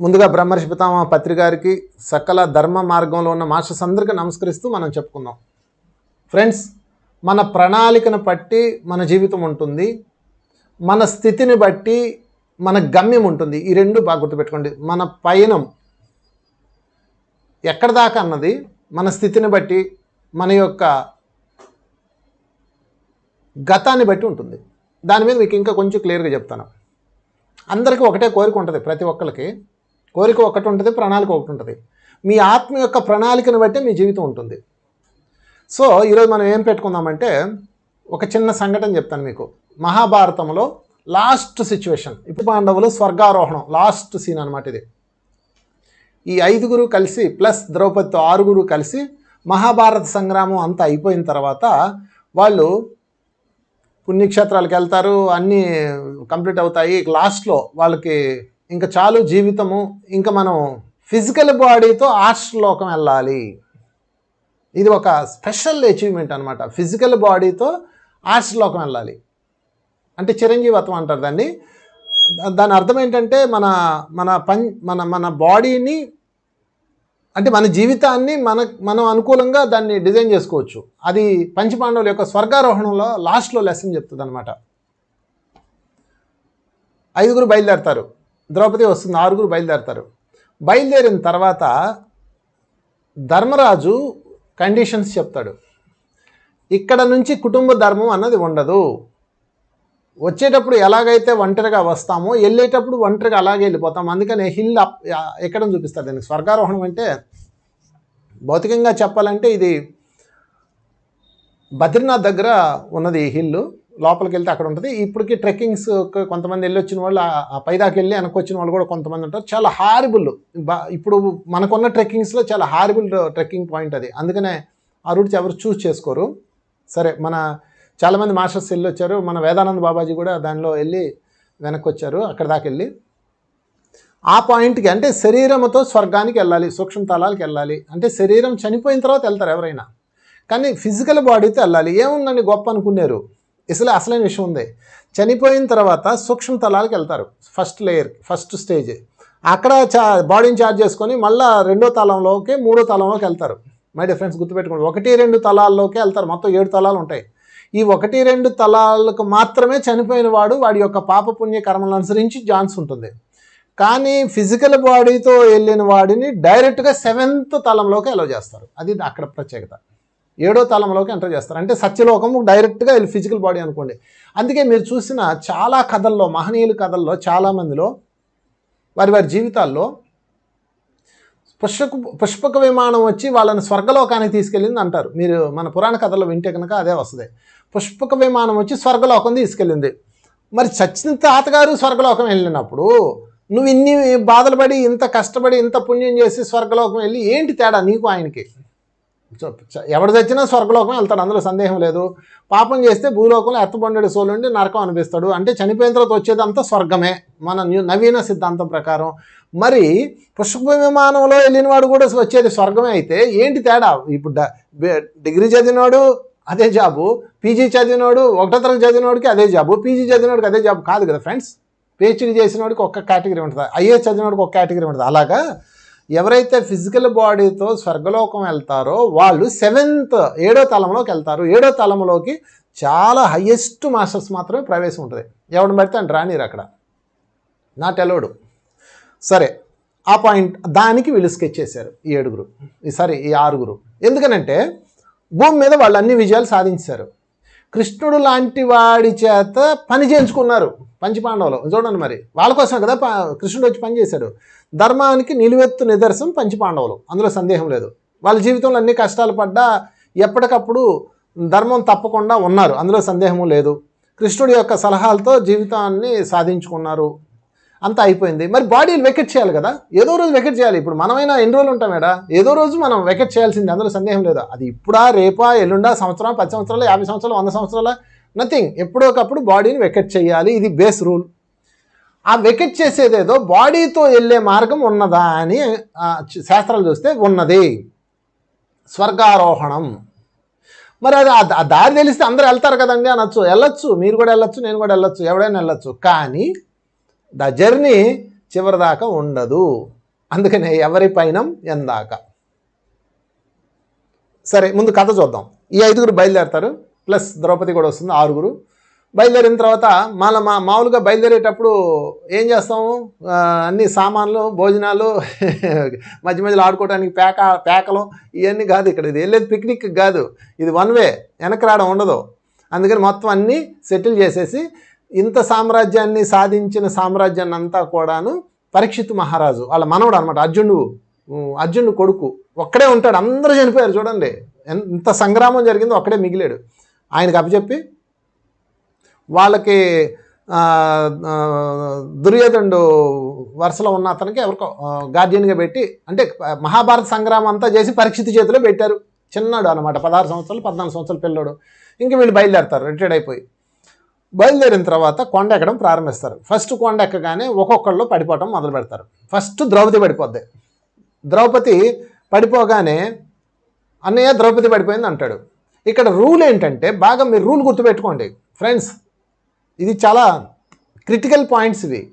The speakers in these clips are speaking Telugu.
ముందుగా బ్రహ్మర్షి పితామహ పత్రికారికి సకల ధర్మ మార్గంలో ఉన్న మాస్టర్స్ అందరికీ నమస్కరిస్తూ మనం చెప్పుకుందాం. ఫ్రెండ్స్ మన ప్రణాళికను బట్టి మన జీవితం ఉంటుంది. మన స్థితిని బట్టి మన గమ్యం ఉంటుంది. ఈ రెండు బాగా గుర్తుపెట్టుకోండి. మన పయనం ఎక్కడ దాకా అన్నది? మన స్థితిని బట్టి మన యొక్క గతాన్ని బట్టి ఉంటుంది. దాని మీద మీకు ఇంకా కొంచెం క్లియర్గా చెప్తాను. అందరికీ ఒకటే కోరిక ఉంటుంది ప్రతి ఒక్కరికి కోరిక ఒకటి ఉంటుంది ప్రణాళిక ఒకటి ఉంటుంది. మీ ఆత్మ యొక్క ప్రణాళికను బట్టి మీ జీవితం ఉంటుంది. సో ఈరోజు మనం ఏం పెట్టుకుందామంటే ఒక చిన్న సంఘటన చెప్తాను మీకు. మహాభారతంలో లాస్ట్ సిచ్యువేషన్. ఇప్పుడు పాండవులు స్వర్గారోహణం లాస్ట్ సీన్ అనమాట ఇది. ఈ ఐదుగురు కలిసి ప్లస్ ద్రౌపదితో ఆరుగురు కలిసి మహాభారత సంగ్రామం అంతా అయిపోయిన తర్వాత వాళ్ళు పుణ్యక్షేత్రాలకు వెళ్తారు అన్నీ కంప్లీట్ అవుతాయి. లాస్ట్లో వాళ్ళకి ఇంకా చాలు జీవితము. ఇంకా మనం ఫిజికల్ బాడీతో ఆర్ట్స్లోకం వెళ్ళాలి. ఇది ఒక స్పెషల్ అచీవ్మెంట్ అనమాట ఫిజికల్ బాడీతో ఆర్ట్స్లోకం వెళ్ళాలి. అంటే చిరంజీవత్వం అంటారు దాన్ని. దాని అర్థం ఏంటంటే మన మన పం మన మన బాడీని అంటే మన జీవితాన్ని మన మనం అనుకూలంగా దాన్ని డిజైన్ చేసుకోవచ్చు. అది పంచపాండవుల యొక్క స్వర్గారోహణంలో లాస్ట్లో లెసన్ చెప్తుంది అనమాట ఐదుగురు బయలుదేరతారు. ద్రౌపది వస్తుంది ఆరుగురు బయలుదేరతారు. బయలుదేరిన తర్వాత ధర్మరాజు కండిషన్స్ చెప్తాడు. ఇక్కడ నుంచి కుటుంబ ధర్మం అన్నది ఉండదు. వచ్చేటప్పుడు ఎలాగైతే ఒంటరిగా వస్తామో వెళ్ళేటప్పుడు ఒంటరిగా అలాగే వెళ్ళిపోతాం. అందుకనే హిల్ అప్ ఎక్కడం చూపిస్తారు దీనికి. స్వర్గారోహణం అంటే భౌతికంగా చెప్పాలంటే ఇది బద్రీనాథ్ దగ్గర ఉన్నది ఈ హిల్ లోపలికి వెళ్తే అక్కడ ఉంటుంది ఇప్పటికి ట్రెక్కింగ్స్ కొంతమంది వెళ్ళి వచ్చిన వాళ్ళు ఆ- పైదాకి వెళ్ళి వెనకొచ్చిన వచ్చిన వాళ్ళు కూడా కొంతమంది ఉంటారు. చాలా హారిబుల్. ఇప్పుడు మనకున్న ట్రెక్కింగ్స్లో చాలా హారిబుల్ ట్రెక్కింగ్ పాయింట్ అది. అందుకనే ఆ రూట్స్ ఎవరు చూస్ చేసుకోరు. సరే మన చాలామంది మాస్టర్స్ వెళ్ళి వచ్చారు మన వేదానంద బాబాజీ కూడా దానిలో వెళ్ళి వెనక్కి వచ్చారు అక్కడ దాకా వెళ్ళి ఆ పాయింట్కి అంటే శరీరంతో స్వర్గానికి వెళ్ళాలి సూక్ష్మ తలాలకు వెళ్ళాలి అంటే శరీరం చనిపోయిన తర్వాత వెళ్తారు ఎవరైనా. కానీ ఫిజికల్ బాడీతో వెళ్ళాలి ఏముందండి గొప్ప అనుకున్నారు ఇసలే అసలైన విషయం ఉంది. చనిపోయిన తర్వాత సూక్ష్మ తలాలకు వెళ్తారు. First layer first stage. అక్కడ చా బాడీని చార్జ్ చేసుకొని మళ్ళీ రెండో తలంలోకి మూడో తలంలోకి వెళ్తారు. మై డిఫరెన్స్ గుర్తుపెట్టుకోండి. ఒకటి రెండు తలాల్లోకి వెళ్తారు. మొత్తం ఏడు తలాలు ఉంటాయి. ఈ ఒకటి రెండు తలాలకు మాత్రమే చనిపోయిన వాడు వాడి యొక్క పాప పుణ్య కర్మలను అనుసరించి ఛాన్స్ ఉంటుంది. కానీ ఫిజికల్ బాడీతో వెళ్ళిన వాడిని డైరెక్ట్గా సెవెంత్ తలంలోకి అలో చేస్తారు. అది అక్కడ ప్రత్యేకత. ఏడో తలంలోకి ఎంటర్ చేస్తారు. అంటే సత్యలోకము డైరెక్ట్గా వెళ్ళి ఫిజికల్ బాడీ అనుకోండి. అందుకే మీరు చూసిన చాలా కథల్లో మహనీయుల కథల్లో చాలామందిలో వారి వారి జీవితాల్లో పుష్పకు పుష్పక విమానం వచ్చి వాళ్ళని స్వర్గలోకానికి తీసుకెళ్ళింది అంటారు. మీరు మన పురాణ కథల్లో వింటే కనుక అదే వస్తుంది. పుష్పక విమానం వచ్చి స్వర్గలోకం తీసుకెళ్ళింది. మరి చచ్చిన తాతగారు స్వర్గలోకం వెళ్ళినప్పుడు నువ్వు ఇన్ని బాధలు పడి ఇంత కష్టపడి ఇంత పుణ్యం చేసి స్వర్గలోకం వెళ్ళి ఏంటి తేడా నీకు ఆయనకి? ఎవడు తెచ్చినా స్వర్గలోకం వెళ్తాడు అందులో సందేహం లేదు. పాపం చేస్తే భూలోకంలో ఎత్తబండెడు సోలుండి నరకం అనిపిస్తాడు అంటే చనిపోయిన తర్వాత వచ్చేదంతా స్వర్గమే మన నవీన సిద్ధాంతం ప్రకారం. మరి పుష్ప విమానంలో వెళ్ళిన వాడు కూడా వచ్చేది స్వర్గమే అయితే ఏంటి తేడా? ఇప్పుడు డిగ్రీ చదివినోడు అదే జాబు పీజీ చదివినోడు ఒకటో తరగతి చదివినోడికి అదే జాబు పీజీ చదివినోడికి అదే జాబ్ కాదు కదా ఫ్రెండ్స్. పిహెచ్డీ చేసినోడికి ఒక కేటగిరీ ఉంటుంది ఐఏఎస్ చదివినోడికి ఒక కేటగిరీ ఉంటుంది. అలాగా? ఎవరైతే ఫిజికల్ బాడీతో స్వర్గలోకం వెళ్తారో వాళ్ళు సెవెంత్ ఏడో తలంలోకి వెళ్తారు. ఏడో తలంలోకి చాలా హయ్యెస్ట్ మాస్టర్స్ మాత్రమే ప్రవేశం ఉంటుంది. ఎవడిని పడితే అని రానిరు అక్కడ. నాట్ అలౌడ్ సరే ఆ పాయింట్ దానికి వీళ్ళు స్కెచ్ చేశారు ఈ ఏడుగురు. ఈ సారీ ఈ ఆరుగురు. ఎందుకనంటే భూమి మీద వాళ్ళు అన్ని విజయాలు సాధించారు. కృష్ణుడు లాంటి వాడి చేత పని చేయించుకున్నారు. పంచపాండవులు చూడండి మరి. వాళ్ళ కోసమే కదా కృష్ణుడు వచ్చి పని చేశాడు. ధర్మానికి నిలువెత్తు నిదర్శనం పంచపాండవులు అందులో సందేహం లేదు. వాళ్ళ జీవితంలో అన్ని కష్టాలు పడ్డా ఎప్పటికప్పుడు ధర్మం తప్పకుండా ఉన్నారు. అందులో సందేహము లేదు. కృష్ణుడి యొక్క సలహాలతో జీవితాన్ని సాధించుకున్నారు. అంతా అయిపోయింది. మరి బాడీని వెకెట్ చేయాలి కదా. ఏదో రోజు వెకెట్ చేయాలి. ఇప్పుడు మనమైనా ఎన్ని రోజులు ఉంటాం మేడా? ఏదో రోజు మనం వెకెట్ చేయాల్సింది. అందులో సందేహం లేదు? అది ఇప్పుడా రేపా ఎల్లుండా సంవత్సరం పది సంవత్సరాలు యాభై సంవత్సరాలు వంద సంవత్సరాల? నథింగ్ ఎప్పుడో ఒకప్పుడు బాడీని వెకెట్ చేయాలి. ఇది బేస్ రూల్. ఆ వెకెట్ చేసేదేదో బాడీతో వెళ్ళే మార్గం ఉన్నదా అని శాస్త్రాలు చూస్తే ఉన్నది. స్వర్గారోహణం. మరి అది ఆ- ఆ దారి తెలిస్తే అందరూ వెళ్తారు కదండి అనొచ్చు. వెళ్ళొచ్చు. మీరు కూడా వెళ్ళొచ్చు నేను కూడా వెళ్ళొచ్చు ఎవడైనా వెళ్ళొచ్చు. కానీ ద జర్నీ చివరిదాకా ఉండదు. అందుకనే ఎవరి పైన ఎందాక. సరే ముందు కథ చూద్దాం. ఈ ఐదుగురు బయలుదేరతారు. ప్లస్ ద్రౌపది కూడా వస్తుంది ఆరుగురు. బయలుదేరిన తర్వాత మళ్ళీ మా మామూలుగా బయలుదేరేటప్పుడు ఏం చేస్తాము? అన్ని సామాన్లు భోజనాలు మధ్య మధ్యలో ఆడుకోవడానికి పేక పేకలు ఇవన్నీ కాదు ఇక్కడ. ఇది వెళ్ళేది పిక్నిక్ కాదు. ఇది వన్ వే వెనక్కి రావడం ఉండదు. అందుకని మొత్తం అన్నీ సెటిల్ చేసేసి ఇంత సామ్రాజ్యాన్ని సాధించిన సామ్రాజ్యాన్ని అంతా కూడాను పరీక్షిత్ మహారాజు వాళ్ళ మనవడు అనమాట అర్జునుడు. అర్జునుడు కొడుకు. ఒక్కడే ఉంటాడు. అందరూ చనిపోయారు చూడండి. ఎంత సంగ్రామం జరిగిందో ఒక్కడే మిగిలాడు. ఆయనకు అప్పచెప్పి వాళ్ళకి దుర్యోధనుడు వరుసలో ఉన్న అతనికి ఎవరికో గార్జియన్గా గార్డియన్గా పెట్టి అంటే మహాభారత సంగ్రామం అంతా చేసి పరీక్షిత్ చేతిలో పెట్టారు. చిన్నాడు అనమాట పదహారు సంవత్సరాలు పద్నాలుగు సంవత్సరాల పిల్లోడు. ఇంక వీళ్ళు బయలుదేరతారు రిటైర్డ్ అయిపోయి. బయలుదేరిన తర్వాత కొండ ఎక్కడం ప్రారంభిస్తారు. ఫస్ట్ కొండ ఎక్కగానే ఒక్కొక్కళ్ళు పడిపోవటం మొదలు పెడతారు. ఫస్ట్ ద్రౌపది పడిపోద్ది. ద్రౌపది పడిపోగానే అన్నయ్య ద్రౌపది పడిపోయింది అంటాడు. ఇక్కడ రూల్ ఏంటంటే బాగా మీరు రూల్ గుర్తుపెట్టుకోండి. ఫ్రెండ్స్ ఇది చాలా క్రిటికల్ పాయింట్స్ ఇవి.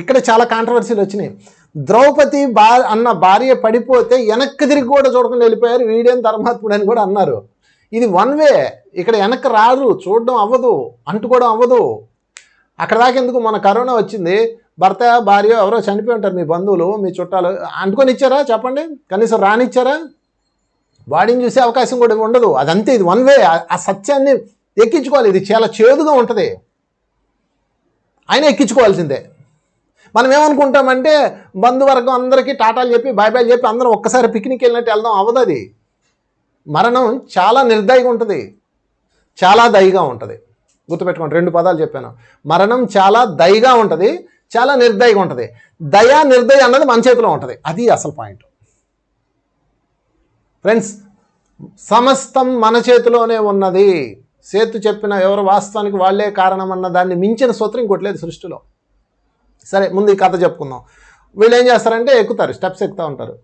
ఇక్కడ చాలా కాంట్రవర్సీలు వచ్చినాయి. ద్రౌపది బా అన్న భార్య పడిపోతే వెనక్కి తిరిగి కూడా చూడకుండా వెళ్ళిపోయారు. వీడేం ధర్మాత్ముడు అని కూడా అన్నారు. ఇది వన్ వే ఇక్కడ వెనక్కి రారు చూడడం అవ్వదు. అంటుకోవడం అవ్వదు. అక్కడ దాకా ఎందుకు? మన కరోనా వచ్చింది. భర్త భార్య ఎవరో చనిపోయి ఉంటారు మీ బంధువులు మీ చుట్టాలు. అంటుకొని ఇచ్చారా? చెప్పండి. కనీసం రానిచ్చారా? వాడిని చూసే అవకాశం కూడా ఉండదు. అదంతే ఇది వన్ వే ఆ సత్యాన్ని ఎక్కించుకోవాలి. ఇది చాలా చేదుగా ఉంటుంది. ఆయన ఎక్కించుకోవాల్సిందే. మనం ఏమనుకుంటామంటే బంధువర్గం అందరికీ టాటాలు చెప్పి బాయ్ బాయ్ చెప్పి అందరం ఒక్కసారి పిక్నిక్ వెళ్ళినట్టు వెళ్దాం అవ్వదు అది. మరణం చాలా నిర్దయగా ఉంటుంది. చాలా దయగా ఉంటుంది. గుర్తుపెట్టుకోండి రెండు పదాలు చెప్పాను. మరణం చాలా దయగా ఉంటుంది చాలా నిర్దయగా ఉంటుంది. దయా నిర్దయ అన్నది మన చేతిలో ఉంటుంది. అది అసలు పాయింట్. ఫ్రెండ్స్ సమస్తం మన చేతిలోనే ఉన్నది. సేతు చెప్పిన ఎవరు వాస్తవానికి వాళ్ళే కారణం అన్న దాన్ని మించిన సూత్రం ఇంకోట్లేదు సృష్టిలో. సరే ముందు ఈ కథ చెప్పుకుందాం. వీళ్ళు ఏం చేస్తారంటే ఎక్కుతారు స్టెప్స్ ఎక్కుతూ ఉంటారు.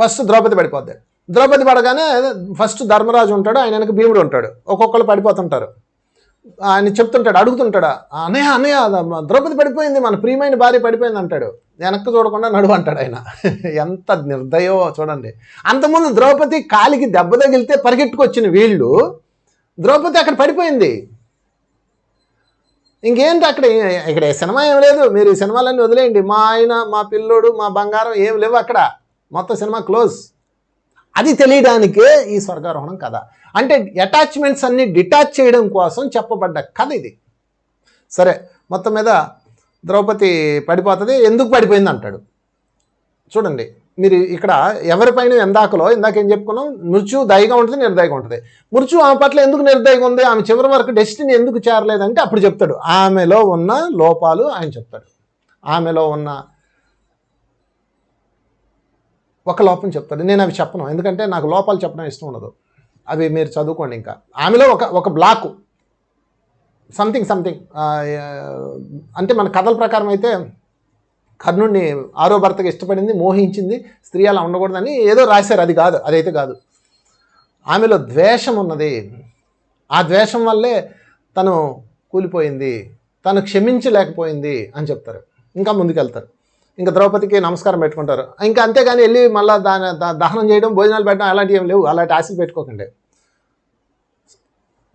ఫస్ట్ ద్రౌపది పడిపోద్ది. ద్రౌపది పడగానే ఫస్ట్ ధర్మరాజు ఉంటాడు ఆయన వెనక భీముడు ఉంటాడు. ఒక్కొక్కరు పడిపోతుంటారు. ఆయన చెప్తుంటాడు అడుగుతుంటాడు అన్నయ్య అన్నయ్య ద్రౌపది పడిపోయింది మన ప్రియమైన భార్య పడిపోయింది అంటాడు. వెనక్కి చూడకుండా నడువు అంటాడు ఆయన. ఎంత నిర్దయో చూడండి. అంతకుముందు ద్రౌపది కాలికి దెబ్బ తగిలితే పరిగెట్టుకొచ్చిన వీళ్ళు ద్రౌపది అక్కడ పడిపోయింది. ఇంకేంటి అక్కడ? ఇక్కడ సినిమా ఏం లేదు. మీరు ఈ సినిమాలన్నీ వదిలేయండి. మా ఆయన మా పిల్లోడు మా బంగారం ఏం లేవు అక్కడ. మొత్తం సినిమా క్లోజ్. అది తెలియడానికే ఈ స్వర్గారోహణం కథ. అంటే అటాచ్మెంట్స్ అన్ని డిటాచ్ చేయడం కోసం చెప్పబడ్డ కథ ఇది. సరే మొత్తం మీద ద్రౌపది పడిపోతుంది ఎందుకు పడిపోయింది అంటాడు. చూడండి మీరు ఇక్కడ ఎవరిపైన ఎందాకలో ఇందాక ఏం చెప్పుకున్నాం? మృత్యు దయగా ఉంటుంది నిర్దయగా ఉంటుంది. మృత్యు ఆమె పట్ల ఎందుకు నిర్దయగా ఉంది? ఆమె చివరి వరకు డెస్టినీ ఎందుకు చేరలేదంటే అప్పుడు చెప్తాడు. ఆమెలో ఉన్న లోపాలు ఆయన చెప్తాడు. ఆమెలో ఉన్న ఒక లోపం చెప్తాడు. నేను అవి చెప్పను ఎందుకంటే నాకు లోపాలు చెప్పడం ఇష్టం ఉండదు. అవి మీరు చదువుకోండి ఇంకా. ఆమెలో ఒక ఒక బ్లాకు సంథింగ్ సంథింగ్ అంటే మన కథల ప్రకారం అయితే కర్ణుడిని ఆరో భర్తకు ఇష్టపడింది మోహించింది స్త్రీ అలా ఉండకూడదని ఏదో రాశారు. అది కాదు అదైతే కాదు. ఆమెలో ద్వేషం ఉన్నది. ఆ ద్వేషం వల్లే తను కూలిపోయింది తను క్షమించలేకపోయింది అని చెప్తారు. ఇంకా ముందుకెళ్తారు. ఇంకా ద్రౌపదికి నమస్కారం పెట్టుకుంటారు. ఇంకా అంతేగాని వెళ్ళి మళ్ళీ దాని దహనం చేయడం భోజనాలు పెట్టడం అలాంటివి ఏం లేవు. అలాంటి ఆశలు పెట్టుకోకండి.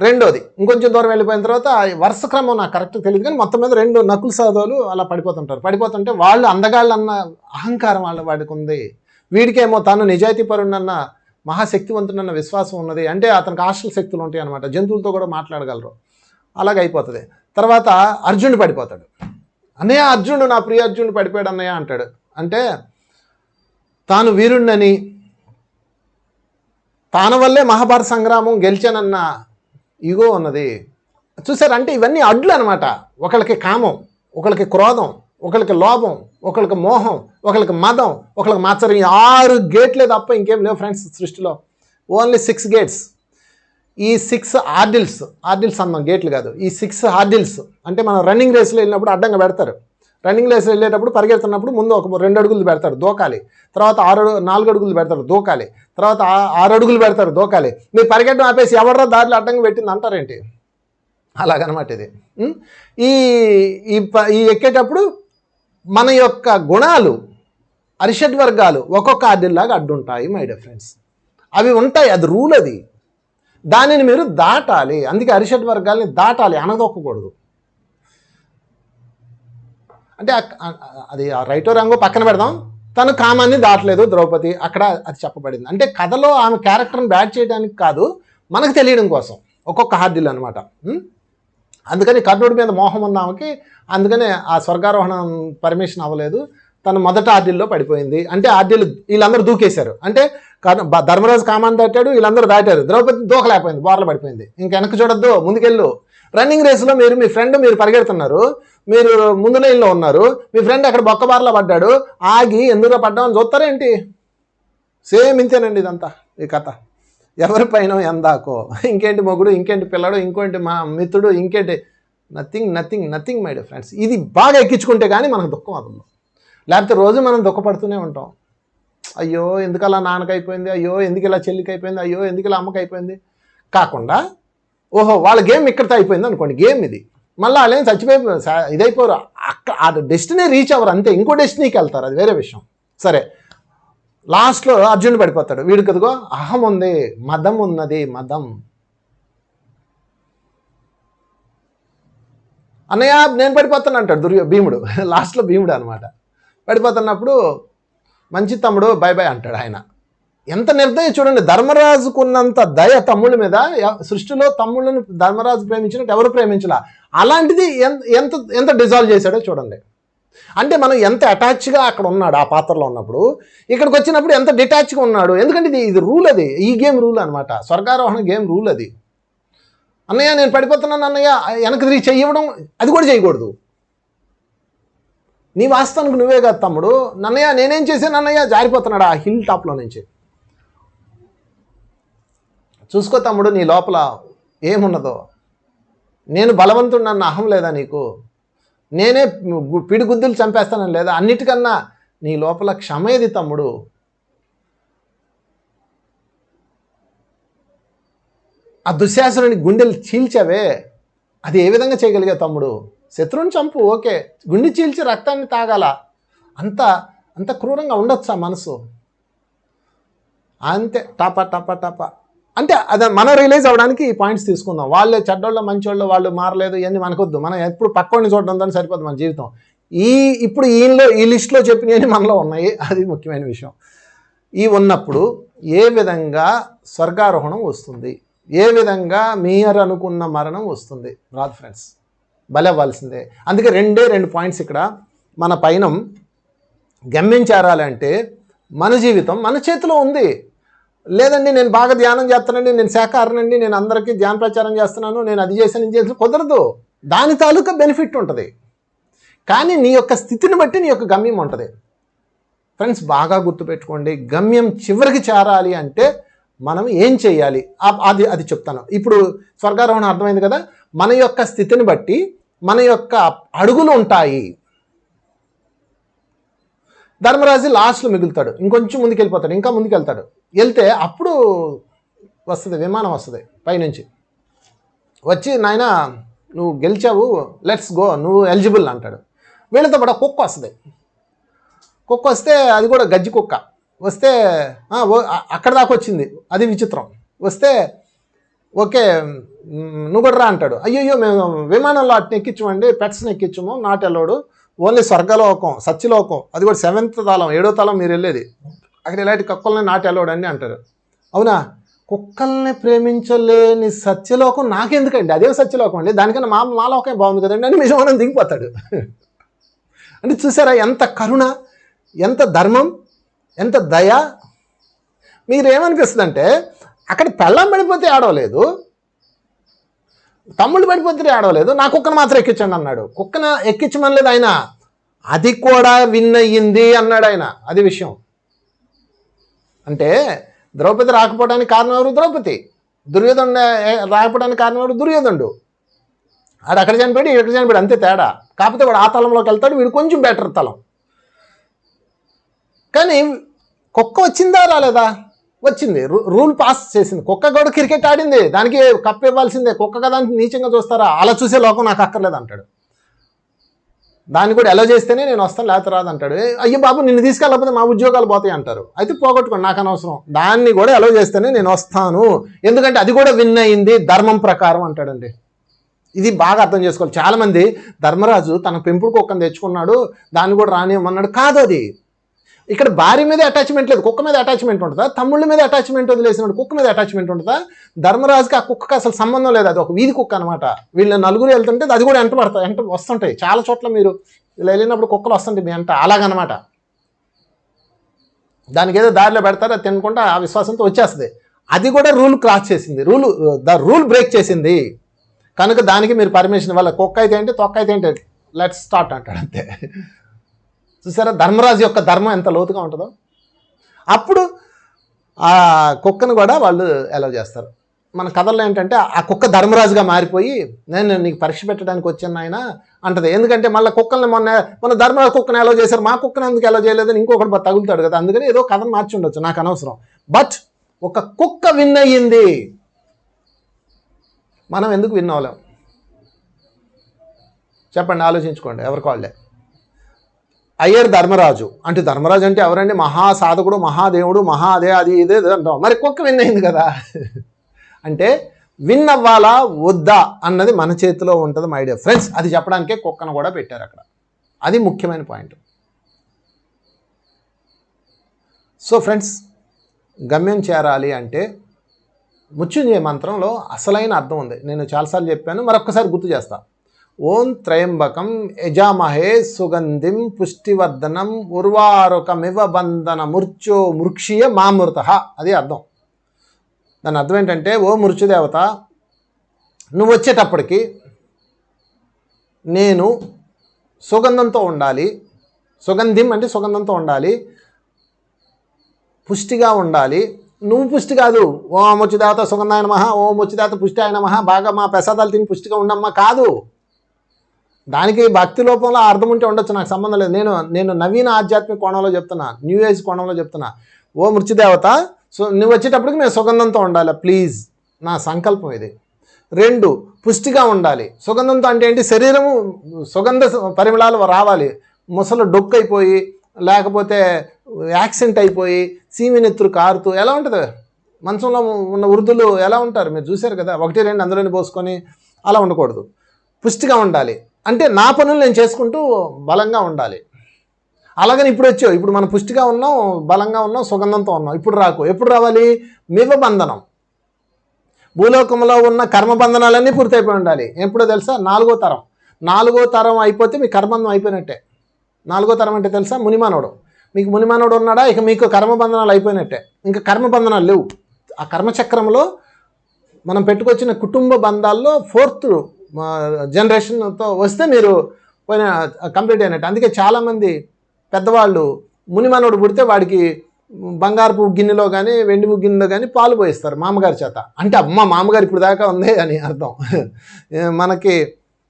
రెండోది ఇంకొంచెం దూరం వెళ్ళిపోయిన తర్వాత వరుస క్రమం నాకు కరెక్ట్ తెలియదు కానీ మొత్తం మీద రెండు నకులు సోదరులు అలా పడిపోతుంటారు. పడిపోతుంటే వాళ్ళు అందగాళ్ళు అన్న అహంకారం వాళ్ళ వాడికి ఉంది వీడికేమో తను నిజాయితీ పరుణన్న మహాశక్తివంతుడన్న విశ్వాసం ఉన్నది. అంటే అతనికి ఆశల శక్తులు ఉంటాయి అనమాట జంతువులతో కూడా మాట్లాడగలరు. అలాగ అయిపోతుంది తర్వాత అర్జునుడు పడిపోతాడు. అన్నయ్య అర్జునుడు నా ప్రియ అర్జునుడు పడిపోయాడు అన్నయ్య అంటాడు. అంటే తాను వీరుణ్ణని తాను వల్లే మహాభారత సంగ్రామం గెలిచానన్న ఈగో ఉన్నది చూసారు అంటే ఇవన్నీ అడ్లు అనమాట ఒకళ్ళకి కామం ఒకళ్ళకి క్రోధం ఒకళ్ళకి లోభం ఒకళ్ళకి మోహం ఒకళ్ళకి మదం ఒకళ్ళకి మాత్సర్యం. ఆరు గేట్లే తప్ప ఇంకేం లేవు ఫ్రెండ్స్ సృష్టిలో. Only six gates. ఈ సిక్స్ ఆర్డిల్స్ ఆర్డిల్స్ అన్నాం గేట్లు కాదు. ఈ సిక్స్ ఆర్డిల్స్. అంటే మనం రన్నింగ్ రేస్లో వెళ్ళినప్పుడు అడ్డంగా పెడతారు. రన్నింగ్ రేస్ వెళ్ళేటప్పుడు పరిగెడుతున్నప్పుడు ముందు ఒక రెండు అడుగులు పెడతారు దూకాలి. తర్వాత ఆరు అడుగు- నాలుగు అడుగులు పెడతారు దూకాలి. తర్వాత ఆరు అడుగులు పెడతారు దూకాలి. మీరు పరిగెట్టడం ఆపేసి ఎవరో దారిలో అడ్డంగా పెట్టింది అంటారేంటి? అలాగనమాట ఇది. ఈ ఈ ప- ఈ ఎక్కేటప్పుడు మన యొక్క గుణాలు అరిషడ్ వర్గాలు ఒక్కొక్క ఆర్డిల్లాగా అడ్డుంటాయి మై డియర్ ఫ్రెండ్స్ అవి ఉంటాయి అది రూల్ అది. దానిని మీరు దాటాలి. అందుకే అరిషడ్ వర్గాల్ని దాటాలి అనదొక్కకూడదు. అంటే అది రైటో రంగు పక్కన పెడదాం. తను కామాన్ని దాటలేదు ద్రౌపది. అక్కడ అది చెప్పబడింది. అంటే కథలో ఆమె క్యారెక్టర్ని బ్యాడ్ చేయడానికి కాదు మనకు తెలియడం కోసం. ఒక్కొక్క హార్డిల్ అనమాట అందుకని కర్ణుడి మీద మోహం ఉన్న ఆమెకి అందుకనే ఆ స్వర్గారోహణం పర్మిషన్ అవ్వలేదు. తను మొదట ఆర్డీల్లో పడిపోయింది. అంటే ఆర్డీలు వీళ్ళందరూ దూకేశారు. అంటే ధర్మరాజు కామాన్ని దాటాడు వీళ్ళందరూ దాటారు. ద్రౌపది దూకలేకపోయింది బోర్లు పడిపోయింది. ఇంక వెనక్కి చూడొద్దు ముందుకెళ్ళు. రన్నింగ్ రేస్లో మీరు మీ ఫ్రెండ్ మీరు పరిగెడుతున్నారు. మీరు ముందు లైన్లో ఉన్నారు. మీ ఫ్రెండ్ అక్కడ బొక్క బార్లో పడ్డాడు. ఆగి ఎందుకు పడ్డామని చూస్తారేంటి సేమ్ ఇంతేనండి ఇదంతా ఈ కథ. ఎవరి పైన ఎందాకో. ఇంకేంటి మొగుడు ఇంకేంటి పిల్లడు ఇంకోటి మా మిత్రుడు ఇంకేంటి? Nothing nothing nothing my dear friends ఇది బాగా ఎక్కించుకుంటే కానీ మనకు దుఃఖం అవుతుంది లేకపోతే రోజు మనం దుఃఖపడుతూనే ఉంటాం. అయ్యో ఎందుకు అలా నాన్నకి అయిపోయింది అయ్యో ఎందుకు ఇలా చెల్లికి అయిపోయింది అయ్యో ఎందుకు ఇలా అమ్మకైపోయింది? కాకుండా ఓహో వాళ్ళ గేమ్ ఇక్కడితో అయిపోయింది అనుకోండి గేమ్ ఇది. మళ్ళీ వాళ్ళేం చచ్చిపోయి ఇదైపోరు. అక్కడ ఆ డెస్టినీ రీచ్ అవ్వరు అంతే. ఇంకో డెస్టినీకి వెళ్తారు అది వేరే విషయం. సరే. లాస్ట్లో అర్జునుడు పడిపోతాడు. వీడికి అదిగో అహం ఉంది మదం ఉన్నది మదం. అన్నయ్య నేను పడిపోతాను అంటాడు దుర్యో భీముడు. లాస్ట్లో భీముడు అనమాట పడిపోతున్నప్పుడు మంచి తమ్ముడు బై బై అంటాడు ఆయన. ఎంత నిర్దయ చూడండి. ధర్మరాజుకున్నంత దయ తమ్ముళ్ళ మీద సృష్టిలో తమ్ముళ్ళని ధర్మరాజు ప్రేమించినట్టు ఎవరు ప్రేమించలా? అలాంటిది ఎంత ఎంత ఎంత డిజాల్వ్ చేశాడో చూడండి. అంటే మనం ఎంత అటాచ్గా అక్కడ ఉన్నాడు ఆ పాత్రలో ఉన్నప్పుడు ఇక్కడికి వచ్చినప్పుడు ఎంత డిటాచ్గా ఉన్నాడు. ఎందుకంటే ఇది ఇది రూల్ అది. ఈ గేమ్ రూల్ అనమాట స్వర్గారోహణ గేమ్ రూల్ అది. అన్నయ్య నేను పడిపోతున్నాను అన్నయ్య వెనక్కి తిరిగి చెయ్యడం అది కూడా చేయకూడదు. నీ వాస్తవానికి నువ్వే కాదు తమ్ముడు. నన్నయ్య నేనేం చేశాను అన్నయ్య? జారిపోతున్నాడు ఆ హిల్ టాప్లో నుంచి. చూసుకో తమ్ముడు నీ లోపల ఏమున్నదో. నేను బలవంతుడు నన్ను అహం లేదా నీకు? నేనే పిడిగుద్దులు చంపేస్తానని లేదా? అన్నిటికన్నా నీ లోపల క్షమేది తమ్ముడు? ఆ దుశ్శాసనుని గుండెలు చీల్చావే. అది ఏ విధంగా చేయగలిగే తమ్ముడు? శత్రువుని చంపు ఓకే. గుండె చీల్చి రక్తాన్ని తాగాల. అంత అంత క్రూరంగా ఉండొచ్చు ఆ మనసు? అంతే. టపా టపా టపా. అంటే అది మనం రిలీజ్ అవ్వడానికి ఈ పాయింట్స్ తీసుకుందాం. వాళ్ళే చెడ్డోళ్ళు మంచోళ్ళు వాళ్ళు మారలేదు ఇవన్నీ మనకొద్దు. మనం ఎప్పుడు పక్కోడిని చూడడం దాన్ని సరిపోదు మన జీవితం. ఈ ఇప్పుడు ఈయనలో ఈ లిస్ట్లో చెప్పినవి మనలో ఉన్నాయి. అది ముఖ్యమైన విషయం. ఈ ఉన్నప్పుడు ఏ విధంగా స్వర్గారోహణం వస్తుంది? ఏ విధంగా మీరు అనుకున్న మరణం వస్తుంది? రాదు ఫ్రెండ్స్ బలవ్వాల్సిందే అందుకే రెండే రెండు పాయింట్స్ ఇక్కడ. మన పైన గమ్యం చేరాలంటే మన జీవితం మన చేతిలో ఉంది. లేదండి నేను బాగా ధ్యానం చేస్తానండి నేను శాఖాహారనండి నేను అందరికీ ధ్యాన ప్రచారం చేస్తున్నాను నేను అది చేశాను ఇది చేసిన కుదరదు. దాని తాలూకా బెనిఫిట్ ఉంటుంది. కానీ నీ యొక్క స్థితిని బట్టి నీ యొక్క గమ్యం ఉంటుంది. ఫ్రెండ్స్ బాగా గుర్తుపెట్టుకోండి గమ్యం చివరికి చేరాలి అంటే మనం ఏం చేయాలి? అది అది చెప్తాను. ఇప్పుడు స్వర్గారోహణ అర్థమైంది కదా మన యొక్క స్థితిని బట్టి మన యొక్క అడుగులు ఉంటాయి. ధర్మరాజు లాస్ట్లో మిగులుతాడు. ఇంకొంచెం ముందుకు వెళ్ళిపోతాడు ఇంకా ముందుకు వెళ్తాడు వెళ్తే అప్పుడు వస్తుంది విమానం వస్తుంది పైనుంచి. వచ్చి నాయన నువ్వు గెలిచావు లెట్స్ గో నువ్వు ఎలిజిబుల్ అంటాడు. వీళ్ళతో పాటు కుక్క వస్తుంది. కుక్క వస్తే అది కూడా గజ్జి కుక్క. వస్తే అక్కడ దాకా వచ్చింది అది విచిత్రం. వస్తే ఓకే నువ్వు కూడా రా అంటాడు. అయ్యయ్యో మేము విమానంలో అట్ని ఎక్కించమండి పెట్స్ని ఎక్కించము నాట్ ఎల్లోడు ఓన్లీ స్వర్గలోకం సత్యలోకం అది కూడా సెవెంత్ తలం ఏడో తలం మీరు వెళ్ళేది. అక్కడ ఇలాంటి కుక్కల్ని నాట్ ఎలోడ్ అంటారు. అవునా? కుక్కల్ని ప్రేమించలేని సత్యలోకం నాకెందుకండి? అదేం సత్యలోకం అండి? దానికన్నా మా మా లోకమే బాగుంది కదండి అని విషయం దిగిపోతాడు. అంటే చూసారా ఎంత కరుణ ఎంత ధర్మం ఎంత దయ? మీరేమనిపిస్తుందంటే అంటే అక్కడ పెళ్ళం పడిపోతే ఆడవలేదు తమ్ముళ్ళు పడిపోతే ఆడవలేదు నా కుక్కను మాత్రం ఎక్కించండి అన్నాడు. కుక్కను ఎక్కించమనలేదు ఆయన. అది కూడా విన్ అయ్యింది అన్నాడు ఆయన. అది విషయం. అంటే ద్రౌపది రాకపోవడానికి కారణం ఎవరు? ద్రౌపది. దుర్యోధను రాకపోవడానికి కారణం ఎవరు? దుర్యోధనుడు. ఆడు అక్కడ చనిపోయాడు ఇక్కడ చనిపోయాడు అంతే తేడా. కాకపోతే వాడు ఆ తలంలోకి వెళ్తాడు వీడు కొంచెం బెటర్ తలం. కానీ కుక్క వచ్చిందా రాలేదా? వచ్చింది. రూ- రూల్ పాస్ చేసింది. కుక్క కూడా క్రికెట్ ఆడింది. దానికి కప్పు ఇవ్వాల్సిందే. కుక్క కదా అని నీచంగా చూస్తారా? అలా చూసే లోకం నాకు అక్కర్లేదు అంటాడు. దాన్ని కూడా ఎలా చేస్తేనే నేను వస్తాను లేకపోతే రాదు అంటాడు. అయ్యో బాబు నిన్ను తీసుకెళ్ళకపోతే మా ఉద్యోగాలు పోతాయి అంటారు. అయితే పోగొట్టుకోండి నాకు అనవసరం. దాన్ని కూడా ఎలా చేస్తేనే నేను వస్తాను. ఎందుకంటే అది కూడా విన్ అయింది ధర్మం ప్రకారం అంటాడండి. ఇది బాగా అర్థం చేసుకోవాలి. చాలామంది ధర్మరాజు తన పెంపుడు కుక్కను తెచ్చుకున్నాడు దాన్ని కూడా రానివ్వమన్నాడు. కాదు అది. ఇక్కడ భార్య మీద అటాచ్మెంట్ లేదు కుక్క మీద అటాచ్మెంట్ ఉంటుందా? తమ్ముళ్ళ మీద అటాచ్మెంట్ వదిలేసినాడు కుక్క మీద అటాచ్మెంట్ ఉంటుందా? ధర్మరాజుకి ఆ కుక్కకి అసలు సంబంధం లేదు అది ఒక వీధి కుక్క అనమాట వీళ్ళ నలుగురు వెళ్తుంటే అది కూడా ఎంట పడతాయి ఎంట వస్తుంటాయి. చాలా చోట్ల మీరు ఇలా వెళ్ళినప్పుడు కుక్కలు వస్తుంటాయి మీ ఎంట అలాగనమాట. దానికి ఏదో దారిలో పెడతారో అది తినకుండా ఆ విశ్వాసంతో వచ్చేస్తుంది. అది కూడా రూల్ క్రాస్ చేసింది రూల్ ద రూల్ బ్రేక్ చేసింది. కనుక దానికి మీరు పర్మిషన్ ఇవ్వాలి కుక్క అయితే ఏంటి తొక్క అయితే ఏంటి లెట్స్ స్టార్ట్ అంటాడు అంతే. చూసారా? ధర్మరాజు యొక్క ధర్మం ఎంత లోతుగా ఉంటుందో? అప్పుడు ఆ కుక్కను కూడా వాళ్ళు అలౌ చేస్తారు. మన కథల్లో ఏంటంటే ఆ కుక్క ధర్మరాజుగా మారిపోయి నేను నీకు పరీక్ష పెట్టడానికి వచ్చాను ఆయన అంటది. ఎందుకంటే మళ్ళీ కుక్కల్ని మొన్న మొన్న ధర్మరాజు కుక్కను ఎలా చేశారు. మా కుక్కను ఎందుకు ఎలా చేయలేదని ఇంకొకటి తగులుతాడు కదా. అందుకని ఏదో కథను మార్చి ఉండొచ్చు నాకు అనవసరం. బట్ ఒక కుక్క విన్ అయ్యింది. మనం ఎందుకు విన్ అవ్వలేం? చెప్పండి ఆలోచించుకోండి. ఎవరికి వాళ్ళే అయ్యర్ ధర్మరాజు. అంటే ధర్మరాజు అంటే ఎవరండి? మహా సాధకుడు మహాదేవుడు మహా అదే అది ఇదే అంటాం. మరి కుక్క విన్ అయింది కదా. అంటే విన్ అవ్వాలా? వద్దా? అన్నది మన చేతిలో ఉంటుంది మై డియర్ ఫ్రెండ్స్ అది చెప్పడానికే కుక్కను కూడా పెట్టారు అక్కడ. అది ముఖ్యమైన పాయింట్ సో ఫ్రెండ్స్ గమ్యం చేరాలి అంటే మృత్యుంజయ మంత్రంలో అసలైన అర్థం ఉంది. నేను చాలాసార్లు చెప్పాను మరొక్కసారి గుర్తు చేస్తా. ఓం త్రయంబకం యజామహే సుగంధిం పుష్టివర్ధనం ఉర్వారుకమివ బంధన మృత్యో మృక్షియ మామృత. అది అర్థం. దాని అర్థం ఏంటంటే ఓ మృత్యుదేవత నువ్వు వచ్చేటప్పటికి నేను సుగంధంతో ఉండాలి సుగంధిం అంటే సుగంధంతో ఉండాలి పుష్టిగా ఉండాలి. నువ్వు పుష్టి కాదు. ఓ ముచ్చిదాత సుగంధాయన మహా ఓ ముచ్చిదాత పుష్టి ఆయన మహా బాగా మా ప్రసాదాలు తిని పుష్టిగా ఉండమ్మా కాదు. దానికి భక్తి లోపంలో అర్థం ఉంటే ఉండొచ్చు నాకు సంబంధం లేదు. నేను నేను నవీన ఆధ్యాత్మిక కోణంలో చెప్తున్నా న్యూ ఏజ్ కోణంలో చెప్తున్నా. ఓ మృత్యుదేవత సో నువ్వు వచ్చేటప్పటికి మేము సుగంధంతో ఉండాలి ప్లీజ్. నా సంకల్పం ఇది. రెండు పుష్టిగా ఉండాలి. సుగంధంతో అంటే ఏంటి? శరీరము సుగంధ పరిమళాలు రావాలి. ముసలు డొక్కు అయిపోయి లేకపోతే యాక్సిడెంట్ అయిపోయి సీమినెత్తురు కారుతూ ఎలా ఉంటుంది? మంచంలో ఉన్న వృద్ధులు ఎలా ఉంటారు? మీరు చూశారు కదా ఒకటి రెండు అందులోని పోసుకొని అలా ఉండకూడదు. పుష్టిగా ఉండాలి. అంటే నా పనులు నేను చేసుకుంటూ బలంగా ఉండాలి. అలాగని ఇప్పుడు వచ్చావు. ఇప్పుడు మనం పుష్టిగా ఉన్నాం బలంగా ఉన్నాం సుగంధంతో ఉన్నాం. ఇప్పుడు రాకు. ఎప్పుడు రావాలి? మివబంధనం భూలోకంలో ఉన్న కర్మబంధనాలన్నీ పూర్తయిపోయి ఉండాలి. ఎప్పుడో తెలుసా? నాలుగో తరం. నాలుగో తరం అయిపోతే మీ కర్మబంధం అయిపోయినట్టే. నాలుగో తరం అంటే తెలుసా? మునిమానవుడు. మీకు మునిమానవుడు ఉన్నాడా? ఇక మీకు కర్మబంధనాలు అయిపోయినట్టే. ఇంకా కర్మబంధనాలు లేవు. ఆ కర్మచక్రంలో మనం పెట్టుకొచ్చిన కుటుంబ బంధాల్లో ఫోర్త్ జనరేషన్తో వస్తే మీరు పోయిన కంప్లీట్ అయినట్టు. అందుకే చాలామంది పెద్దవాళ్ళు మునిమనోడు పుడితే వాడికి బంగారపు గిన్నెలో కానీ వెండి గిన్నెలో కానీ పాలు పోయిస్తారు మామగారి చేత. అంటే అమ్మ మామగారు ఇప్పుడు దాకా ఉంది అని అర్థం. మనకి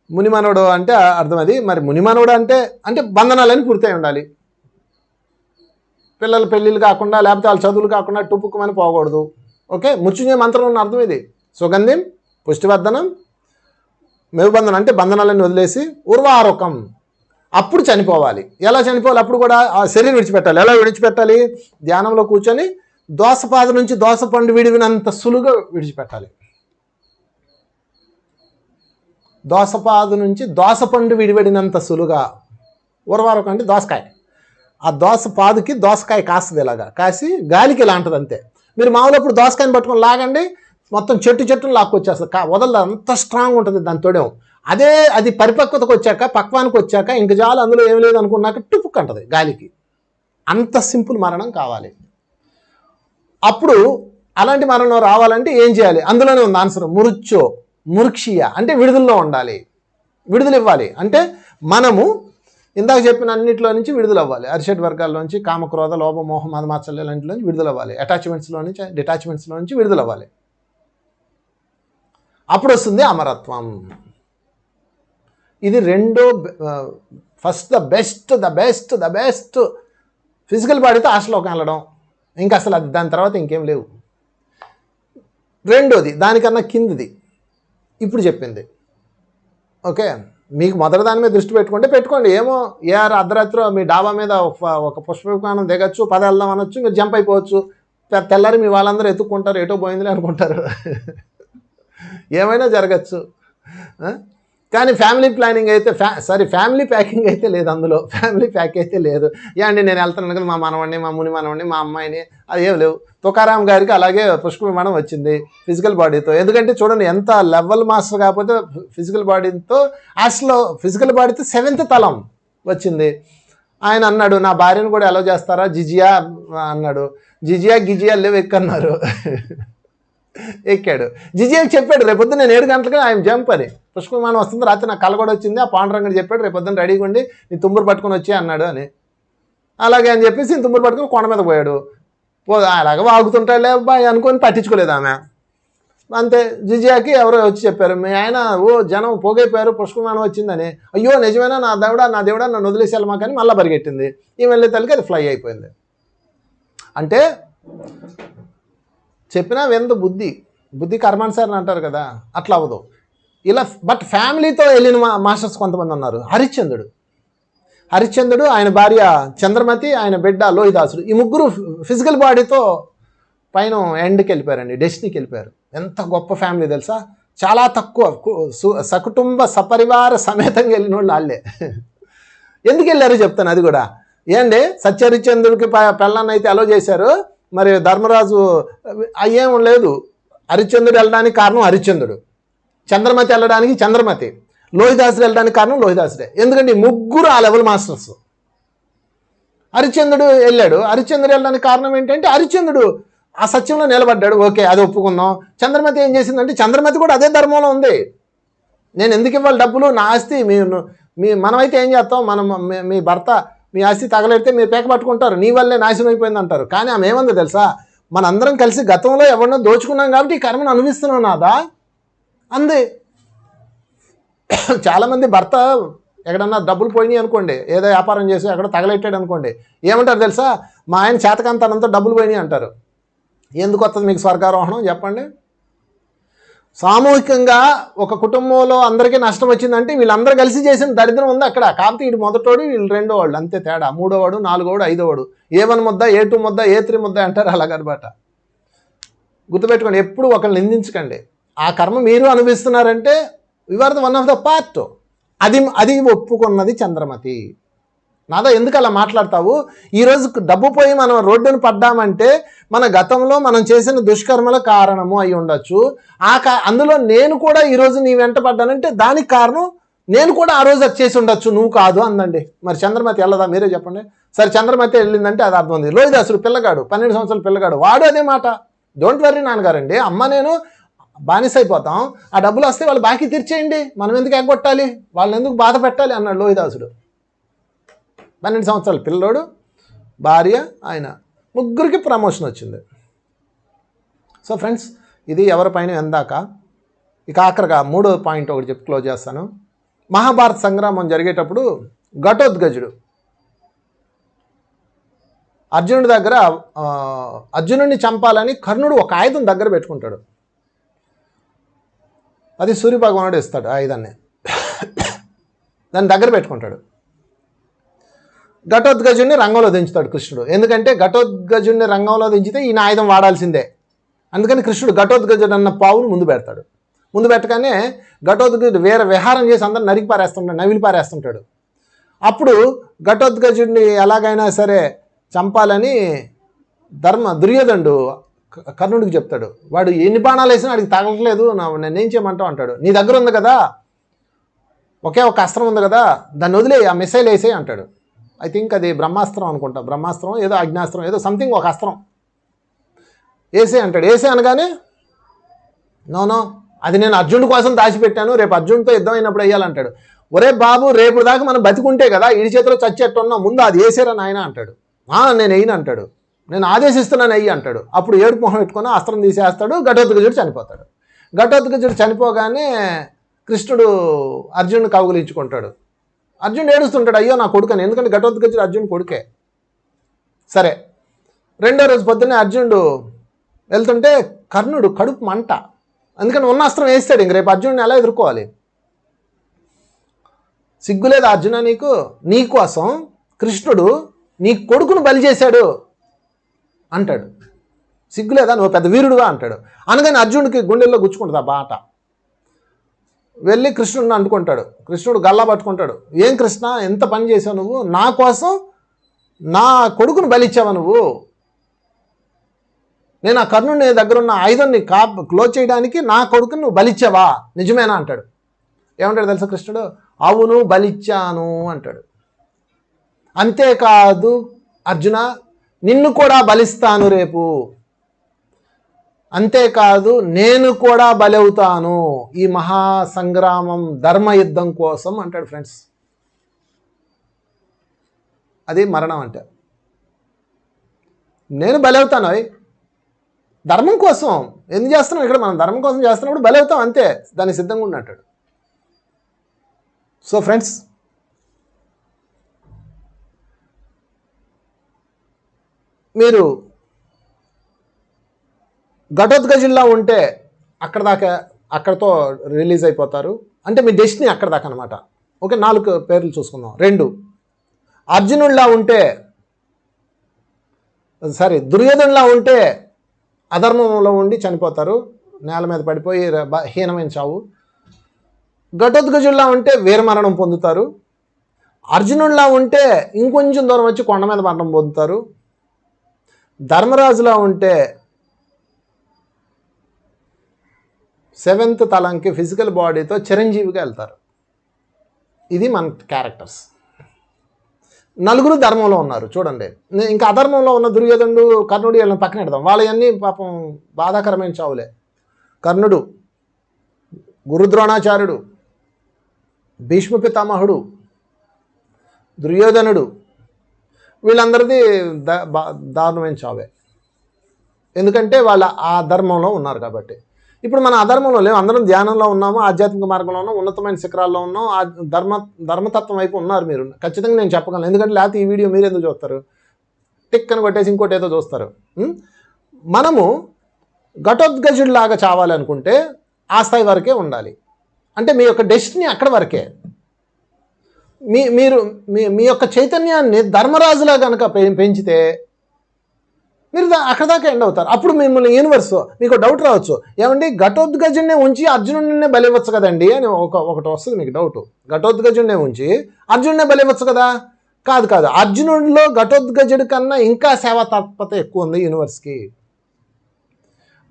మునిమనోడు అంటే అర్థం అది. మరి మునిమానవుడు అంటే అంటే బంధనాలని పూర్తయి ఉండాలి. పిల్లల పెళ్ళిళ్ళు కాకుండా లేకపోతే వాళ్ళ చదువులు కాకుండా టుప్పుకుమని పోకూడదు. ఓకే? మృత్యుంజయ మంత్రం ఉన్న అర్థం ఇది. సుగంధిం పుష్టివర్ధనం మేవుబంధనం అంటే బంధనాలను వదిలేసి ఉర్వారోకం. అప్పుడు చనిపోవాలి. ఎలా చనిపోవాలి? అప్పుడు కూడా ఆ శరీరం విడిచిపెట్టాలి. ఎలా విడిచిపెట్టాలి? ధ్యానంలో కూర్చొని దోసపాద నుంచి దోసపండు విడివినంత సులువుగా విడిచిపెట్టాలి. దోసపాదు నుంచి దోసపండు విడివడినంత సులుగా ఉరవారకం అంటే దోసకాయ ఆ దోస పాదుకి దోసకాయ కాస్తుంది ఇలాగా కాసి గాలికి ఇలా అంటది అంతే మీరు మామూలు ఇప్పుడు దోసకాయని పట్టుకొని లాగండి మొత్తం చెట్టు చెట్టును లాక్కొచ్చేస్తుంది. కా వదలదు అంత స్ట్రాంగ్ ఉంటుంది దాని తొడేం. అదే అది పరిపక్వతకు వచ్చాక పక్వానికి వచ్చాక ఇంక చాలు అందులో ఏం లేదు అనుకున్నాక టుపుక్ అంటది గాలికి. అంత సింపుల్ మరణం కావాలి. అప్పుడు అలాంటి మరణం రావాలంటే ఏం చేయాలి? అందులోనే ఉంది ఆన్సర్. మురుచ్చో మురుక్షియ అంటే విడుదలలో ఉండాలి. విడుదల ఇవ్వాలి అంటే మనము ఇందాక చెప్పిన అన్నింటిలో నుంచి విడుదల అవ్వాలి అరిషడ్ వర్గాల నుంచి కామక్రోధ లోపమోహం మోహ నుంచి విడుదల అవ్వాలి అటాచ్మెంట్స్లో నుంచి డిటాచ్మెంట్స్లో నుంచి విడుదల అవ్వాలి అప్పుడు వస్తుంది అమరత్వం. ఇది రెండో first the best the best the best. Physical బాడీతో ఆశలోకి వెళ్ళడం. ఇంకా అసలు అది దాని తర్వాత ఇంకేం లేవు. రెండోది దానికన్నా కిందిది. ఇప్పుడు చెప్పింది. ఓకే? మీకు మొదటి దాని మీద దృష్టి పెట్టుకుంటే పెట్టుకోండి. ఏమో ఏఆర్ అర్ధరాత్రి మీ డాబా మీద ఒక- పుష్ప విమానం దిగచ్చు పద వెళ్దాం అనొచ్చు మీరు జంప్ అయిపోవచ్చు. తెల్లారి మీ వాళ్ళందరూ ఎత్తుక్కుంటారు ఎటో పోయిందిలే అనుకుంటారు. ఏమైనా జరగచ్చు. కానీ ఫ్యామిలీ ప్లానింగ్ అయితే ఫ్యా సారీ ఫ్యామిలీ ప్యాకింగ్ అయితే లేదు అందులో. ఫ్యామిలీ ప్యాక్ అయితే లేదు. ఏ అండి నేను వెళ్తున్నాను కదా మా మనవడిని మా ముని మనవడిని మా అమ్మాయిని అది ఏం లేవు. తుకారాం గారికి అలాగే పుష్ప వచ్చింది ఫిజికల్ బాడీతో. ఎందుకంటే చూడండి ఎంత లెవెల్ మాస్టర్ కాకపోతే ఫిజికల్ బాడీతో అసలు ఫిజికల్ బాడీతో సెవెంత్ తలం వచ్చింది. ఆయన అన్నాడు నా భార్యను కూడా ఎలా చేస్తారా? జిజియా అన్నాడు. జిజియా గిజియా లేవు ఎక్కన్నారు. ఎక్కాడు. జిజియాకి చెప్పాడు? రేపొద్దు నేను ఏడు గంటలకు ఆయన జంప్ అని. పుష్పమానం వస్తుంది. రాత్రి నాకు కల కూడా వచ్చింది. ఆ పాండురంగడు చెప్పాడు రేపొద్దున రెడీగా ఉండి నీ తుమ్మురు పట్టుకొని వచ్చి అన్నాడు అని. అలాగే అని చెప్పేసి తుమ్మురు పట్టుకొని కొండ మీద పోయాడు. పో అలాగ వాగుతుంటాడులే అబ్బాయి అనుకొని పట్టించుకోలేదు ఆమె. అంతే. జిజియాకి ఎవరో వచ్చి చెప్పారు మీ ఆయన ఓ జనం పోగైపోయారు పుష్పమానం వచ్చిందని. అయ్యో నిజమేనా? నా దేవుడా నా దేవుడా నన్ను వదిలేసి వెళ్ళమా కానీ మళ్ళీ పరిగెట్టింది. ఈ వెళ్ళే తల్లికి అది ఫ్లై అయిపోయింది. అంటే చెప్పినా వెందు బుద్ధి. బుద్ధి కర్మానుసారని అంటారు కదా అట్లా అవ్వదు. ఇలా బట్ ఫ్యామిలీతో వెళ్ళిన మా మాస్టర్స్ కొంతమంది ఉన్నారు. హరిశ్చంద్రుడు. హరిశ్చంద్రుడు ఆయన భార్య చంద్రమతి ఆయన బిడ్డ లోహిదాసుడు ఈ ముగ్గురు ఫిజికల్ బాడీతో పైన ఎండ్కి వెళ్ళిపోయారండి డెస్టినీకి వెళ్ళిపోయారు. ఎంత గొప్ప ఫ్యామిలీ తెలుసా? చాలా తక్కువ సు- సకుటుంబ సపరివార సమేతంగా వెళ్ళిన వాళ్ళు వాళ్ళే ఎందుకు వెళ్ళారో చెప్తాను అది కూడా. ఏండి సత్యహరిచంద్రుడికి ప- పెళ్ళాన్ని అయితే అలో చేశారు. మరి ధర్మరాజు అయ్యేం లేదు. హరిశ్చంద్రుడు వెళ్ళడానికి కారణం హరిశ్చంద్రుడు. చంద్రమతి వెళ్ళడానికి చంద్రమతి. లోహిదాసుడు వెళ్ళడానికి కారణం లోహిదాసుడే. ఎందుకంటే ముగ్గురు ఆ లెవెల్ మాస్టర్స్ హరిశ్చంద్రుడు వెళ్ళాడు. హరిశ్చంద్రుడు వెళ్ళడానికి కారణం ఏంటంటే హరిశ్చంద్రుడు ఆ సత్యంలో నిలబడ్డాడు. ఓకే అది ఒప్పుకుందాం. చంద్రమతి ఏం చేసిందంటే చంద్రమతి కూడా అదే ధర్మంలో ఉంది. నేను ఎందుకు ఇవ్వాలి డబ్బులు? నా ఆస్తి మీ మీ మనమైతే ఏం చేస్తాం? మనం మీ భర్త మీ ఆస్తి తగలెడితే మీరు పేక పట్టుకుంటారు. నీ వల్లే నాశనం అయిపోయింది అంటారు. కానీ ఆమె ఏమందో తెలుసా? మనందరం కలిసి గతంలో ఎవరినో దోచుకున్నాం కాబట్టి ఈ కర్మను అనుభవిస్తున్నాం నాదా? అంది. చాలామంది భర్త ఎక్కడన్నా డబ్బులు పోయినాయి అనుకోండి ఏదో వ్యాపారం చేసి ఎక్కడ తగలెట్టాడు అనుకోండి ఏమంటారు తెలుసా? మా ఆయన చేతకంతనంతా డబ్బులు పోయినాయి అంటారు. ఎందుకు వస్తుంది మీకు స్వర్గారోహణం? చెప్పండి. సామూహికంగా ఒక కుటుంబంలో అందరికీ నష్టం వచ్చిందంటే వీళ్ళందరూ కలిసి చేసిన దరిద్రం ఉంది అక్కడ. కాకపోతే వీడు మొదటోడు వీళ్ళు రెండో వాళ్ళు అంతే తేడా. మూడోవాడు నాలుగోడు ఐదోవాడు ఏ వన్ ముద్ద ఏ టూ ముద్ద ఏ త్రీ ముద్ద అంటారు అలాగనమాట. గుర్తుపెట్టుకోండి ఎప్పుడు ఒకరిని నిందించకండి. ఆ కర్మ మీరు అనుభవిస్తున్నారంటే are the one of the part అది అది ఒప్పుకున్నది చంద్రమతి. నాదా ఎందుకు అలా మాట్లాడతావు? ఈరోజు డబ్బు పోయి మనం రోడ్డును పడ్డామంటే మన గతంలో మనం చేసిన దుష్కర్మల కారణము అయి ఉండొచ్చు. ఆ కా అందులో నేను కూడా ఈరోజు నీ వెంట పడ్డానంటే దానికి కారణం నేను కూడా ఆ రోజు అది చేసి ఉండొచ్చు. నువ్వు కాదు అందండి. మరి చంద్రమతి వెళ్ళదా? మీరే చెప్పండి. సరే చంద్రమతి వెళ్ళిందంటే అది అర్థం ఉంది. లోహిదాసుడు పిల్లగాడు పన్నెండు సంవత్సరాల పిల్లగాడు. వాడు అదే మాట. డోంట్ వర్రీ నాన్నగారండి. అమ్మ నేను బానిస అయిపోతాం ఆ డబ్బులు వస్తే వాళ్ళు బాకీ తీర్చేయండి. మనం ఎందుకు ఎగ్గొట్టాలి? వాళ్ళని ఎందుకు బాధ పెట్టాలి? అన్నాడు లోహిదాసుడు. పన్నెండు సంవత్సరాల పిల్లోడు భార్య ఆయన ముగ్గురికి ప్రమోషన్ వచ్చింది. సో ఫ్రెండ్స్ ఇది ఎవరిపైన ఎందాక? ఇక ఆఖరిగా మూడో పాయింట్ ఒకటి చెప్పి క్లోజ్ చేస్తాను. మహాభారత సంగ్రామం జరిగేటప్పుడు ఘటోద్గజుడు అర్జునుడి దగ్గర అర్జునుడిని చంపాలని కర్ణుడు ఒక ఆయుధం దగ్గర పెట్టుకుంటాడు. అది సూర్య భగవానుడు ఇస్తాడు ఆయుధాన్ని. దాన్ని దగ్గర పెట్టుకుంటాడు. ఘటోద్గజుడిని రంగంలో దించుతాడు కృష్ణుడు. ఎందుకంటే ఘటోద్గజుడిని రంగంలో దించితే ఈయన ఆయుధం వాడాల్సిందే. అందుకని కృష్ణుడు ఘటోద్గజుడు అన్న పావును ముందు పెడతాడు. ముందు పెట్టగానే ఘటోద్గజుడు వేరే విహారం చేసి అందరూ నరికి పారేస్తుంటాడు నవిలి పారేస్తుంటాడు. అప్పుడు ఘటోద్గజుడిని ఎలాగైనా సరే చంపాలని ధర్మ దుర్యోధనుడు కర్ణుడికి చెప్తాడు. వాడు ఎన్ని బాణాలు వేసినా వాడికి తగలట్లేదు నా నేనేం చేయమంటావు అంటాడు. నీ దగ్గర ఉంది కదా ఒకే ఒక అస్త్రం ఉంది కదా దాన్ని వదిలే ఆ మిసైల్ వేసే అంటాడు. ఐ థింక్ అది బ్రహ్మాస్త్రం అనుకుంటా. బ్రహ్మాస్త్రం ఏదో అగ్నాస్త్రం ఏదో సంథింగ్ ఒక అస్త్రం. ఏసీ అంటాడు. ఏసీ అనగానే నోనో అది నేను అర్జునుడి కోసం దాచిపెట్టాను. రేపు అర్జున్తో యుద్ధం అయినప్పుడు వేయాలంటాడు. ఒరే బాబు రేపు దాకా మనం బతికుంటే కదా ఈ చేతిలో చచ్చేట్టున్నాం. ముందు అది వేసారా నాయన? అంటాడు. "ఆ, నేను వేయను అంటాడు. నేను ఆదేశిస్తున్నాను అయ్యి అంటాడు. అప్పుడు ఏడు మొహం పెట్టుకొని అస్త్రం తీసేస్తాడు. ఘటోత్కజుడు చనిపోతాడు. ఘటోత్కజుడు చనిపోగానే కృష్ణుడు అర్జునుడు కౌగులించుకుంటాడు. అర్జున్ ఏడుస్తుంటాడు అయ్యో నా కొడుకని ఎందుకంటే ఘటోత్కజుడు అర్జున్ కొడుకే. సరే రెండో రోజు పొద్దున్నే అర్జునుడు వెళ్తుంటే కర్ణుడు కడుపు మంట. అందుకని ఉన్న అస్త్రం వేస్తాడు ఇంక రేపు అర్జునుడిని ఎలా ఎదుర్కోవాలి? సిగ్గులేదు అర్జున నీకు? నీకోసం కృష్ణుడు నీ కొడుకును బలి చేశాడు అంటాడు. సిగ్గులేదా నువ్వు పెద్ద వీరుడుగా అంటాడు. అనగానే అర్జునుడికి గుండెల్లో గుచ్చుకుంటుంది ఆ బాట. వెళ్ళి కృష్ణుడిని అంటుకుంటాడు. కృష్ణుడు గల్లా పట్టుకుంటాడు. ఏం కృష్ణ? ఎంత పని చేసావు నువ్వు? నా కోసం నా కొడుకును బలిచ్చావా నువ్వు? నేను ఆ కర్ణుని దగ్గర ఉన్న ఆయుధాన్ని కా క్లోజ్ చేయడానికి నా కొడుకుని నువ్వు బలిచ్చావా? నిజమేనా? అంటాడు. ఏమంటాడు తెలుసా కృష్ణుడు? అవును బలిచ్చాను అంటాడు. అంతేకాదు అర్జున నిన్ను కూడా బలిస్తాను రేపు. అంతేకాదు నేను కూడా బలవుతాను. ఈ మహా సంగ్రామం ధర్మయుద్ధం కోసం అంటాడు ఫ్రెండ్స్. అది మరణం అంటే నేను బలవుతాను అవి ధర్మం కోసం ఎందుకు చేస్తున్నాం ఇక్కడ మనం ధర్మం కోసం చేస్తున్నప్పుడు బలవుతాం అంతే. దాన్ని సిద్ధంగా ఉన్నట్టాడు సో ఫ్రెండ్స్ మీరు ఘటోత్కజిల్లా ఉంటే అక్కడ దాకా అక్కడతో రిలీజ్ అయిపోతారు. అంటే మీ డెస్టినీ అక్కడ దాకా అనమాట ఓకే నాలుగు పేర్లు చూసుకుందాం. రెండు. అర్జునుడిలా ఉంటే సారీ దుర్యోధనులా ఉంటే అధర్మంలో ఉండి చనిపోతారు. నేల మీద పడిపోయి హీనమైన చావు. ఘటోద్గజుల్లా ఉంటే వీరమరణం పొందుతారు. అర్జునుడిలా ఉంటే ఇంకొంచెం దూరం వచ్చి కొండ మీద మరణం పొందుతారు. ధర్మరాజులా ఉంటే సెవెంత్ తలంకి ఫిజికల్ బాడీతో చిరంజీవిగా వెళ్తారు. ఇది మన క్యారెక్టర్స్. నలుగురు ధర్మంలో ఉన్నారు చూడండి. ఇంకా అధర్మంలో ఉన్న దుర్యోధనుడు కర్ణుడు వీళ్ళని పక్కన పెడదాం. వాళ్ళవన్నీ పాపం బాధాకరమైన చావులే. కర్ణుడు గురుద్రోణాచార్యుడు భీష్మ పితామహుడు దుర్యోధనుడు వీళ్ళందరిది బా- దారుణమైన చావే. ఎందుకంటే వాళ్ళ ఆ ధర్మంలో ఉన్నారు కాబట్టి. ఇప్పుడు మన అధర్మంలో లేవు. అందరం ధ్యానంలో ఉన్నాము ఆధ్యాత్మిక మార్గంలో ఉన్నాం ఉన్నతమైన శిఖరాల్లో ఉన్నాం ఆ ధర్మ ధర్మతత్వం వైపు ఉన్నారు మీరు. ఖచ్చితంగా నేను చెప్పగలను. ఎందుకంటే లేకపోతే ఈ వీడియో మీరు ఎందుకు చూస్తారు? టిక్ అని కొట్టేసి ఇంకోటి ఏదో చూస్తారు. మనము ఘటోద్గజుడిలాగా చావాలి అనుకుంటే ఆ స్థాయి వరకే ఉండాలి. అంటే మీ యొక్క డెస్టినీ అక్కడ వరకే. మీ మీరు మీ మీ యొక్క చైతన్యాన్ని ధర్మరాజులా కనుక పె- పెంచితే మీరు అక్కడ దాకా ఎండ్ అవుతారు. అప్పుడు మిమ్మల్ని యూనివర్స్ మీకు డౌట్ రావచ్చు. ఏమండి? ఘటోద్గజుడినే ఉంచి అర్జునుడినే బలివచ్చు కదండి అని ఒక ఒకటి వస్తుంది మీకు డౌట్ ఘటోద్గజుడినే ఉంచి అర్జునుడినే బలివచ్చు కదా? కాదు కాదు. అర్జునుడిలో ఘటోద్గజుడి కన్నా ఇంకా సేవా తత్పత ఎక్కువ ఉంది యూనివర్స్కి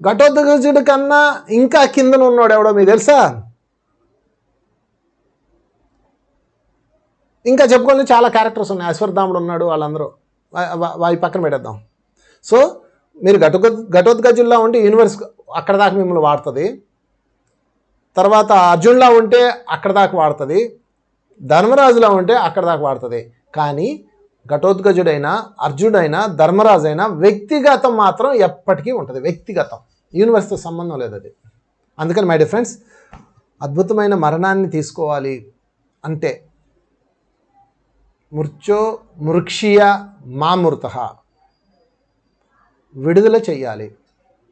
ఘటోద్గజుడి కన్నా ఇంకా కిందన ఉన్నాడు ఎవడో మీకు తెలుసా? ఇంకా చెప్పుకోవాలి చాలా క్యారెక్టర్స్ ఉన్నాయి. అశ్వర్ధాముడు ఉన్నాడు వాళ్ళందరూ. వా- వాయి పక్కన పెట్టేద్దాం. సో మీరు ఘటో ఘటోద్గజుల్లా ఉంటే యూనివర్స్ అక్కడ దాకా మిమ్మల్ని వాడుతుంది. తర్వాత అర్జున్లా ఉంటే అక్కడ దాకా వాడుతుంది. ధర్మరాజులా ఉంటే అక్కడ దాకా వాడుతుంది. కానీ ఘటోద్గజుడైనా అర్జునుడైనా ధర్మరాజైనా వ్యక్తిగతం మాత్రం ఎప్పటికీ ఉంటుంది. వ్యక్తిగతం. యూనివర్స్తో సంబంధం లేదు అది. అందుకని మై డిఫరెన్స్ అద్భుతమైన మరణాన్ని తీసుకోవాలి అంటే మృత్యో మృక్షియ మామృత. విడుదల చేయాలి.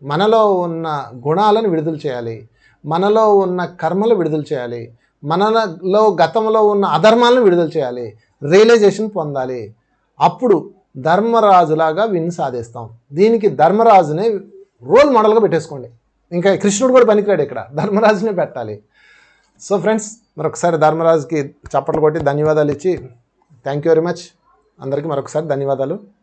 మనలో ఉన్న గుణాలను విడుదల చేయాలి. మనలో ఉన్న కర్మలు విడుదల చేయాలి. మనలో గతంలో ఉన్న అధర్మాలను విడుదల చేయాలి. రియలైజేషన్ పొందాలి. అప్పుడు ధర్మరాజులాగా విన్ సాధిస్తాం. దీనికి ధర్మరాజునే రోల్ మోడల్గా పెట్టేసుకోండి. ఇంకా కృష్ణుడు కూడా పనికిరాడు ఇక్కడ. ధర్మరాజునే పెట్టాలి. సో ఫ్రెండ్స్ మరొకసారి ధర్మరాజుకి చప్పట్లు కొట్టి ధన్యవాదాలు ఇచ్చి థ్యాంక్ యూ వెరీ మచ్ అందరికీ మరొకసారి ధన్యవాదాలు.